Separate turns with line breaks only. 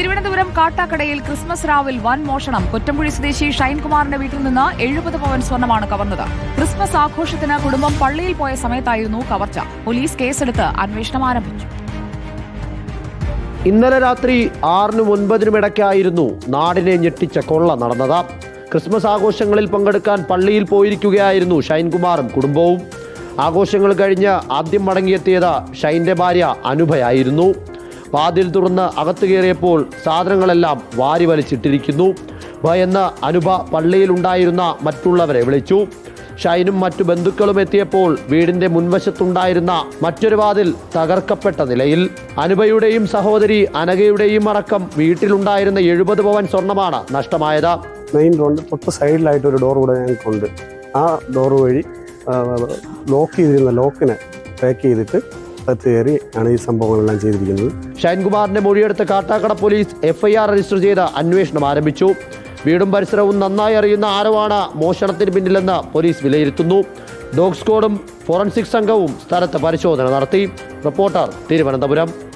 Thiruvananthapuram കാട്ടാക്കടയിൽ Christmas രാവിൽ വൻ മോഷണം. കുറ്റമ്പുഴി സ്വദേശി ഷൈൻകുമാറിന്റെ വീട്ടിൽ നിന്ന് എഴുപത് പവൻ സ്വർണമാണ് കവർന്നത്. ക്രിസ്മസ് ആഘോഷത്തിന് കുടുംബം പള്ളിയിൽ പോയ സമയത്തായിരുന്നു കവർച്ച. പോലീസ് കേസെടുത്ത് അന്വേഷണം ആരംഭിച്ചു.
ഇന്നലെ രാത്രി ആറിനും ഒൻപതിനും ഇടയ്ക്കായിരുന്നു നാടിനെ ഞെട്ടിച്ച കൊള്ള നടന്നത്. ക്രിസ്മസ് ആഘോഷങ്ങളിൽ പങ്കെടുക്കാൻ പള്ളിയിൽ പോയിരിക്കുകയായിരുന്നു ഷൈൻകുമാറും കുടുംബവും. ആഘോഷങ്ങൾ കഴിഞ്ഞ് ആദ്യം മടങ്ങിയെത്തിയത് ഷൈന്റെ ഭാര്യ അനുഭയായിരുന്നു. വാതിൽ തുറന്ന് അകത്തു കയറിയപ്പോൾ സാധനങ്ങളെല്ലാം വാരി വലിച്ചിട്ടിരിക്കുന്നു. ഭയന്ന് അനുഭ പള്ളിയിലുണ്ടായിരുന്ന മറ്റുള്ളവരെ വിളിച്ചു. ഷൈനും മറ്റു ബന്ധുക്കളും എത്തിയപ്പോൾ വീടിന്റെ മുൻവശത്തുണ്ടായിരുന്ന മറ്റൊരു വാതിൽ തകർക്കപ്പെട്ട നിലയിൽ. അനുപയുടെയും സഹോദരി അനഘയുടെയും അടക്കം വീട്ടിലുണ്ടായിരുന്ന എഴുപത് പവൻ സ്വർണമാണ് നഷ്ടമായത്.
മെയിൻ റോഡിൽ തൊട്ട് സൈഡിലായിട്ട് ഒരു ഡോർ കൂടെ ഞങ്ങൾക്കുണ്ട് ആ ഡോർ വഴി ലോക്ക് ചെയ്തിരുന്ന ലോക്കിനെ പാക്ക് ചെയ്തിട്ട് അകത്ത് കയറി ആണ് ഈ സംഭവങ്ങളെല്ലാം ചെയ്തിരിക്കുന്നത്.
ഷൈൻകുമാറിന്റെ മൊഴിയെടുത്ത് കാട്ടാക്കട പോലീസ് എഫ്ഐആർ രജിസ്റ്റർ ചെയ്ത് അന്വേഷണം ആരംഭിച്ചു. വീടും പരിസരവും നന്നായി അറിയുന്ന ആരവാണ് മോഷണത്തിന് പിന്നിലെന്ന് പോലീസ് വിലയിരുത്തുന്നു. ഡോഗ് സ്ക്വാഡും ഫോറൻസിക് സംഘവും സ്ഥലത്ത് പരിശോധന നടത്തി. റിപ്പോർട്ടർ തിരുവനന്തപുരം.